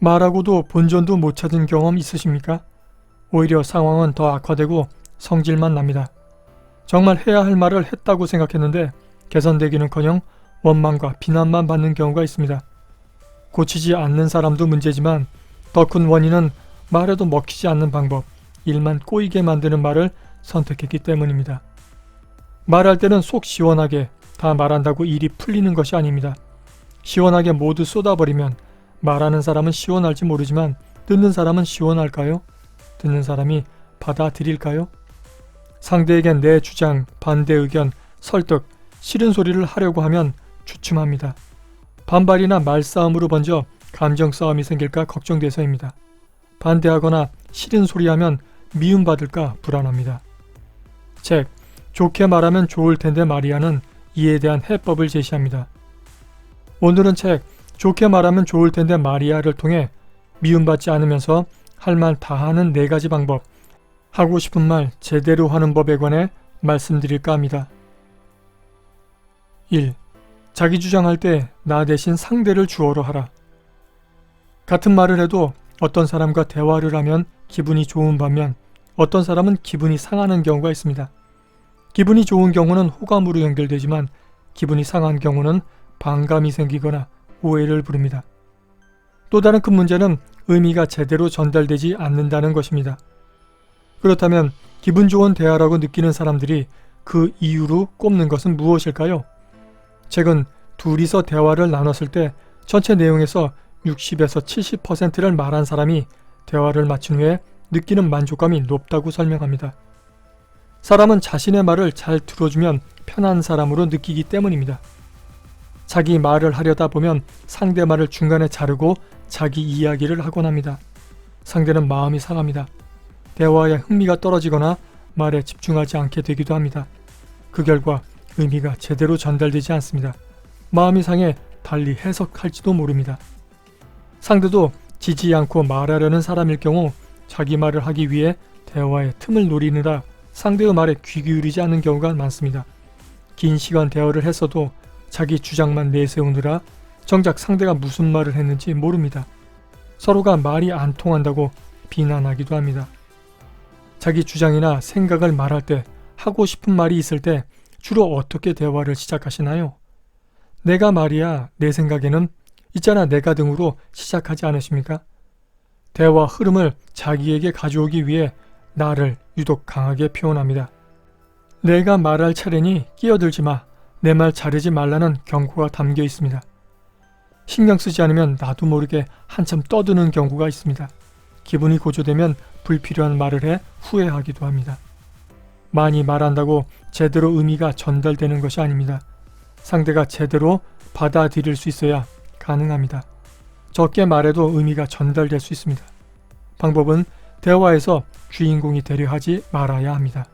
말하고도 본전도 못 찾은 경험 있으십니까? 오히려 상황은 더 악화되고 성질만 납니다. 정말 해야 할 말을 했다고 생각했는데 개선되기는커녕 원망과 비난만 받는 경우가 있습니다. 고치지 않는 사람도 문제지만 더 큰 원인은 말해도 먹히지 않는 방법, 일만 꼬이게 만드는 말을 선택했기 때문입니다. 말할 때는 속 시원하게 다 말한다고 일이 풀리는 것이 아닙니다. 시원하게 모두 쏟아버리면 말하는 사람은 시원할지 모르지만 듣는 사람은 시원할까요? 듣는 사람이 받아들일까요? 상대에겐 내 주장, 반대 의견, 설득, 싫은 소리를 하려고 하면 주춤합니다. 반발이나 말싸움으로 번져 감정 싸움이 생길까 걱정돼서입니다. 반대하거나 싫은 소리하면 미움받을까 불안합니다. 책 좋게 말하면 좋을 텐데 말이야는 이에 대한 해법을 제시합니다. 오늘은 책 좋게 말하면 좋을 텐데 말이야를 통해 미움받지 않으면서 할 말 다 하는 네 가지 방법, 하고 싶은 말 제대로 하는 법에 관해 말씀드릴까 합니다. 1. 자기 주장할 때 나 대신 상대를 주어로 하라. 같은 말을 해도 어떤 사람과 대화를 하면 기분이 좋은 반면 어떤 사람은 기분이 상하는 경우가 있습니다. 기분이 좋은 경우는 호감으로 연결되지만 기분이 상한 경우는 반감이 생기거나 오해를 부릅니다. 또 다른 큰 문제는 의미가 제대로 전달되지 않는다는 것입니다. 그렇다면 기분 좋은 대화라고 느끼는 사람들이 그 이유로 꼽는 것은 무엇일까요? 책은 둘이서 대화를 나눴을 때 전체 내용에서 60에서 70%를 말한 사람이 대화를 마친 후에 느끼는 만족감이 높다고 설명합니다. 사람은 자신의 말을 잘 들어주면 편한 사람으로 느끼기 때문입니다. 자기 말을 하려다 보면 상대 말을 중간에 자르고 자기 이야기를 하곤 합니다. 상대는 마음이 상합니다. 대화에 흥미가 떨어지거나 말에 집중하지 않게 되기도 합니다. 그 결과 의미가 제대로 전달되지 않습니다. 마음이 상해 달리 해석할지도 모릅니다. 상대도 지지 않고 말하려는 사람일 경우 자기 말을 하기 위해 대화의 틈을 노리느라 상대의 말에 귀 기울이지 않는 경우가 많습니다. 긴 시간 대화를 했어도 자기 주장만 내세우느라 정작 상대가 무슨 말을 했는지 모릅니다. 서로가 말이 안 통한다고 비난하기도 합니다. 자기 주장이나 생각을 말할 때 하고 싶은 말이 있을 때 주로 어떻게 대화를 시작하시나요? 내가 말이야, 내 생각에는 있잖아 내가 등으로 시작하지 않으십니까? 대화 흐름을 자기에게 가져오기 위해 나를 유독 강하게 표현합니다. 내가 말할 차례니 끼어들지 마. 내 말 자르지 말라는 경고가 담겨 있습니다. 신경 쓰지 않으면 나도 모르게 한참 떠드는 경우가 있습니다. 기분이 고조되면 불필요한 말을 해 후회하기도 합니다. 많이 말한다고 제대로 의미가 전달되는 것이 아닙니다. 상대가 제대로 받아들일 수 있어야 가능합니다. 적게 말해도 의미가 전달될 수 있습니다. 방법은 대화에서 주인공이 되려 하지 말아야 합니다.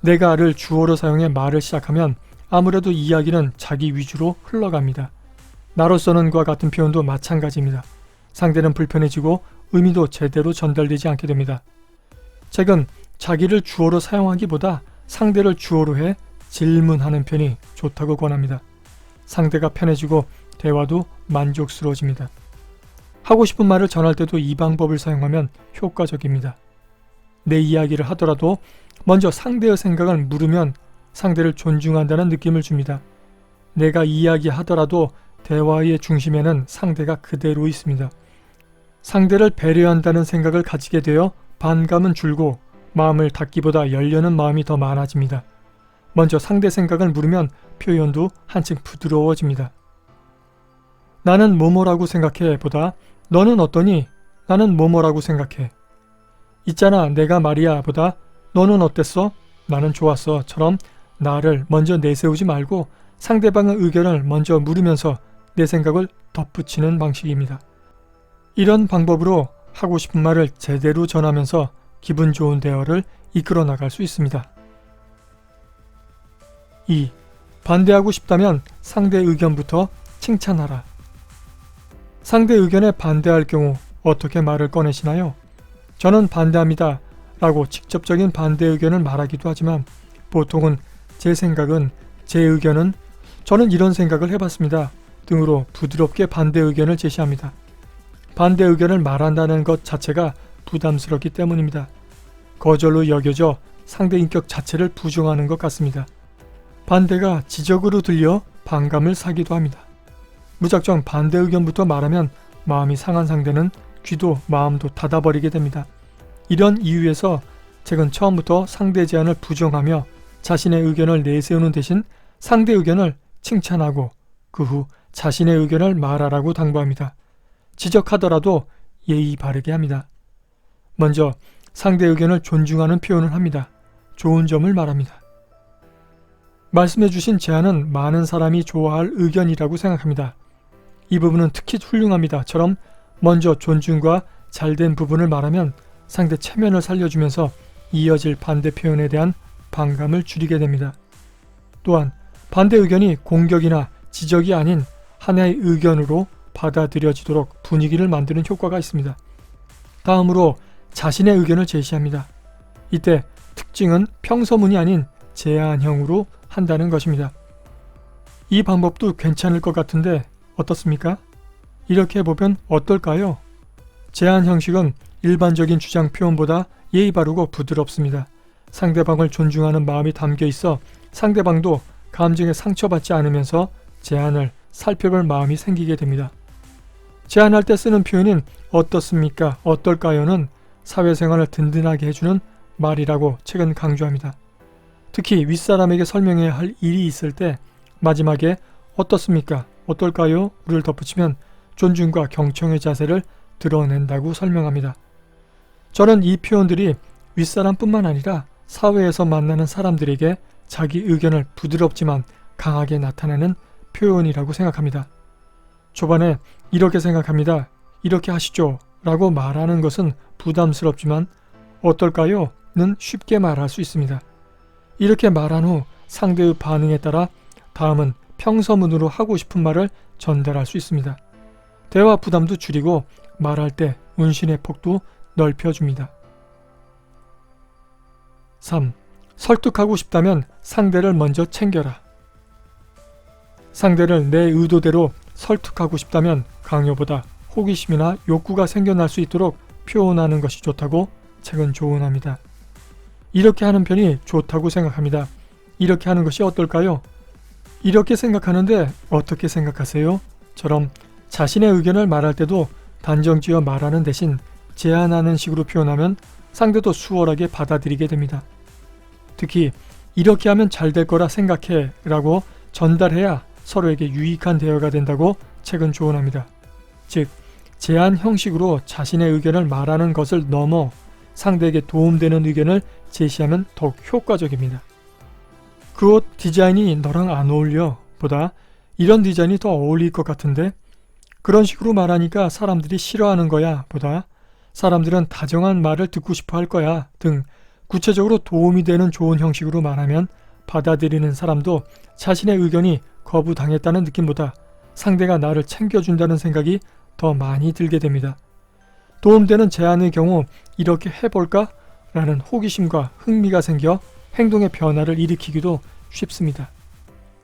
내가를 주어로 사용해 말을 시작하면 아무래도 이야기는 자기 위주로 흘러갑니다. 나로서는 과 같은 표현도 마찬가지입니다. 상대는 불편해지고 의미도 제대로 전달되지 않게 됩니다. 책은 자기를 주어로 사용하기보다 상대를 주어로 해 질문하는 편이 좋다고 권합니다. 상대가 편해지고 대화도 만족스러워집니다. 하고 싶은 말을 전할 때도 이 방법을 사용하면 효과적입니다. 내 이야기를 하더라도 먼저 상대의 생각을 물으면 상대를 존중한다는 느낌을 줍니다. 내가 이야기하더라도 대화의 중심에는 상대가 그대로 있습니다. 상대를 배려한다는 생각을 가지게 되어 반감은 줄고 마음을 닫기보다 열려는 마음이 더 많아집니다. 먼저 상대 생각을 물으면 표현도 한층 부드러워집니다. 나는 뭐뭐라고 생각해 보다 너는 어떠니? 나는 뭐뭐라고 생각해. 있잖아 내가 말이야 보다 너는 어땠어? 나는 좋았어 처럼 나를 먼저 내세우지 말고 상대방의 의견을 먼저 물으면서 내 생각을 덧붙이는 방식입니다. 이런 방법으로 하고 싶은 말을 제대로 전하면서 기분 좋은 대화를 이끌어 나갈 수 있습니다. 2. 반대하고 싶다면 상대 의견부터 칭찬하라. 상대 의견에 반대할 경우 어떻게 말을 꺼내시나요? 저는 반대합니다. 라고 직접적인 반대 의견을 말하기도 하지만 보통은 제 생각은 제 의견은 저는 이런 생각을 해봤습니다. 등으로 부드럽게 반대 의견을 제시합니다. 반대 의견을 말한다는 것 자체가 부담스럽기 때문입니다. 거절로 여겨져 상대 인격 자체를 부정하는 것 같습니다. 반대가 지적으로 들려 반감을 사기도 합니다. 무작정 반대 의견부터 말하면 마음이 상한 상대는 귀도 마음도 닫아버리게 됩니다. 이런 이유에서 책은 처음부터 상대 제안을 부정하며 자신의 의견을 내세우는 대신 상대 의견을 칭찬하고 그 후 자신의 의견을 말하라고 당부합니다. 지적하더라도 예의 바르게 합니다. 먼저 상대 의견을 존중하는 표현을 합니다. 좋은 점을 말합니다. 말씀해 주신 제안은 많은 사람이 좋아할 의견이라고 생각합니다. 이 부분은 특히 훌륭합니다.처럼 먼저 존중과 잘된 부분을 말하면 상대 체면을 살려주면서 이어질 반대 표현에 대한 반감을 줄이게 됩니다. 또한 반대 의견이 공격이나 지적이 아닌 하나의 의견으로 받아들여지도록 분위기를 만드는 효과가 있습니다. 다음으로 자신의 의견을 제시합니다. 이때 특징은 평서문이 아닌 제안형으로 한다는 것입니다. 이 방법도 괜찮을 것 같은데 어떻습니까? 이렇게 해보면 어떨까요? 제안 형식은 일반적인 주장 표현보다 예의 바르고 부드럽습니다. 상대방을 존중하는 마음이 담겨 있어 상대방도 감정에 상처받지 않으면서 제안을 살펴볼 마음이 생기게 됩니다. 제안할 때 쓰는 표현인 어떻습니까? 어떨까요?는 사회생활을 든든하게 해주는 말이라고 책은 강조합니다. 특히 윗사람에게 설명해야 할 일이 있을 때 마지막에 어떻습니까? 어떨까요? 를 덧붙이면 존중과 경청의 자세를 드러낸다고 설명합니다. 저는 이 표현들이 윗사람뿐만 아니라 사회에서 만나는 사람들에게 자기 의견을 부드럽지만 강하게 나타내는 표현이라고 생각합니다. 초반에 이렇게 생각합니다. 이렇게 하시죠. 라고 말하는 것은 부담스럽지만 어떨까요? 는 쉽게 말할 수 있습니다. 이렇게 말한 후 상대의 반응에 따라 다음은 평서문으로 하고 싶은 말을 전달할 수 있습니다. 대화 부담도 줄이고 말할 때 운신의 폭도 넓혀줍니다. 3. 설득하고 싶다면 상대를 먼저 챙겨라. 상대를 내 의도대로 설득하고 싶다면 강요보다 호기심이나 욕구가 생겨날 수 있도록 표현하는 것이 좋다고 책은 조언합니다. 이렇게 하는 편이 좋다고 생각합니다. 이렇게 하는 것이 어떨까요? 이렇게 생각하는데 어떻게 생각하세요? 처럼 자신의 의견을 말할 때도 단정 지어 말하는 대신 제안하는 식으로 표현하면 상대도 수월하게 받아들이게 됩니다. 특히 이렇게 하면 잘 될 거라 생각해 라고 전달해야 서로에게 유익한 대화가 된다고 책은 조언합니다. 즉, 제안 형식으로 자신의 의견을 말하는 것을 넘어 상대에게 도움되는 의견을 제시하면 더욱 효과적입니다. 그 옷 디자인이 너랑 안 어울려 보다 이런 디자인이 더 어울릴 것 같은데 그런 식으로 말하니까 사람들이 싫어하는 거야 보다 사람들은 다정한 말을 듣고 싶어 할 거야 등 구체적으로 도움이 되는 좋은 형식으로 말하면 받아들이는 사람도 자신의 의견이 거부당했다는 느낌보다 상대가 나를 챙겨준다는 생각이 더 많이 들게 됩니다. 도움되는 제안의 경우 이렇게 해볼까? 라는 호기심과 흥미가 생겨 행동의 변화를 일으키기도 쉽습니다.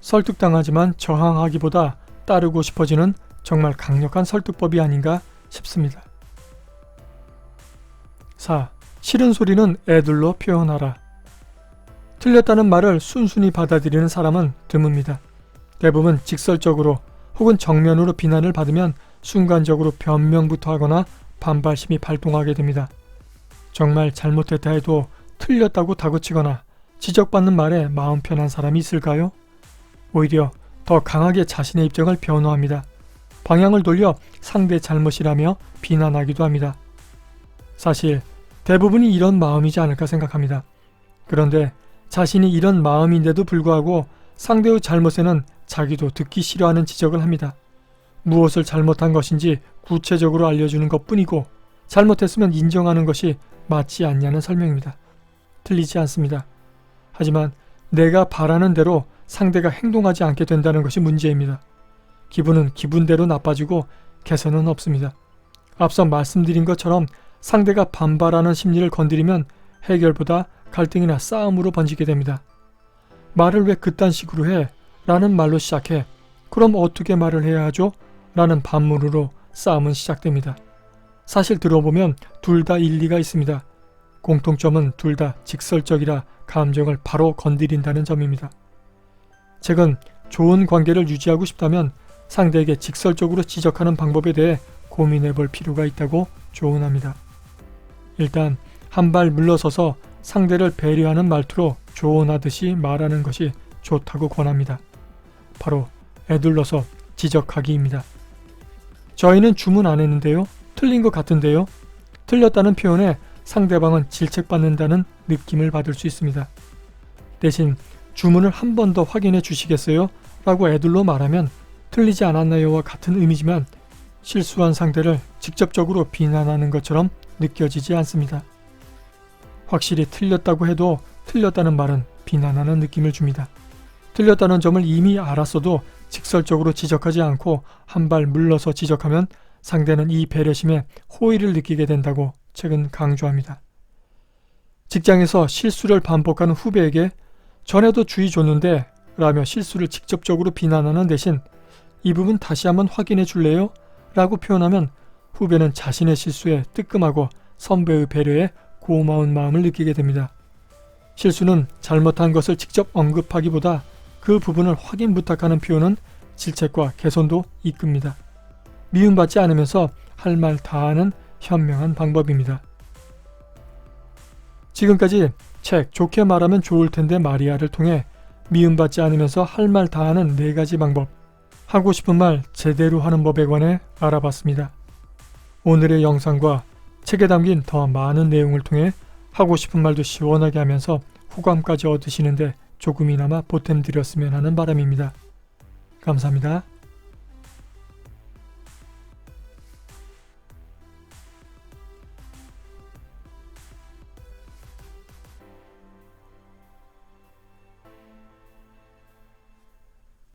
설득당하지만 저항하기보다 따르고 싶어지는 정말 강력한 설득법이 아닌가 싶습니다. 4. 싫은 소리는 애들로 표현하라. 틀렸다는 말을 순순히 받아들이는 사람은 드뭅니다. 대부분 직설적으로 혹은 정면으로 비난을 받으면 순간적으로 변명부터 하거나 반발심이 발동하게 됩니다. 정말 잘못했다 해도 틀렸다고 다그치거나 지적받는 말에 마음 편한 사람이 있을까요? 오히려 더 강하게 자신의 입장을 변호합니다. 방향을 돌려 상대 잘못이라며 비난하기도 합니다. 사실 대부분이 이런 마음이지 않을까 생각합니다. 그런데 자신이 이런 마음인데도 불구하고 상대의 잘못에는 자기도 듣기 싫어하는 지적을 합니다. 무엇을 잘못한 것인지 구체적으로 알려주는 것 뿐이고 잘못했으면 인정하는 것이 맞지 않냐는 설명입니다. 틀리지 않습니다. 하지만 내가 바라는 대로 상대가 행동하지 않게 된다는 것이 문제입니다. 기분은 기분대로 나빠지고 개선은 없습니다. 앞서 말씀드린 것처럼 상대가 반발하는 심리를 건드리면 해결보다 갈등이나 싸움으로 번지게 됩니다. 말을 왜 그딴 식으로 해? 라는 말로 시작해 그럼 어떻게 말을 해야 하죠? 라는 반문으로 싸움은 시작됩니다. 사실 들어보면 둘 다 일리가 있습니다. 공통점은 둘 다 직설적이라 감정을 바로 건드린다는 점입니다. 책은 좋은 관계를 유지하고 싶다면 상대에게 직설적으로 지적하는 방법에 대해 고민해 볼 필요가 있다고 조언합니다. 일단 한 발 물러서서 상대를 배려하는 말투로 조언하듯이 말하는 것이 좋다고 권합니다. 바로 애둘러서 지적하기입니다. 저희는 주문 안 했는데요. 틀린 것 같은데요. 틀렸다는 표현에 상대방은 질책받는다는 느낌을 받을 수 있습니다. 대신 주문을 한 번 더 확인해 주시겠어요? 라고 애둘러 말하면 틀리지 않았나요와 같은 의미지만 실수한 상대를 직접적으로 비난하는 것처럼 느껴지지 않습니다. 확실히 틀렸다고 해도 틀렸다는 말은 비난하는 느낌을 줍니다. 틀렸다는 점을 이미 알았어도 직설적으로 지적하지 않고 한 발 물러서 지적하면 상대는 이 배려심에 호의를 느끼게 된다고 책은 강조합니다. 직장에서 실수를 반복하는 후배에게 전에도 주의 줬는데 라며 실수를 직접적으로 비난하는 대신 이 부분 다시 한번 확인해 줄래요? 라고 표현하면 후배는 자신의 실수에 뜨끔하고 선배의 배려에 고마운 마음을 느끼게 됩니다. 실수는 잘못한 것을 직접 언급하기보다 그 부분을 확인 부탁하는 표현은 질책과 개선도 이끕니다. 미움받지 않으면서 할 말 다하는 현명한 방법입니다. 지금까지 책 좋게 말하면 좋을 텐데 마리아를 통해 미움받지 않으면서 할 말 다하는 네 가지 방법, 하고 싶은 말 제대로 하는 법에 관해 알아봤습니다. 오늘의 영상과 책에 담긴 더 많은 내용을 통해 하고 싶은 말도 시원하게 하면서 호감까지 얻으시는데 조금이나마 보탬 드렸으면 하는 바람입니다. 감사합니다.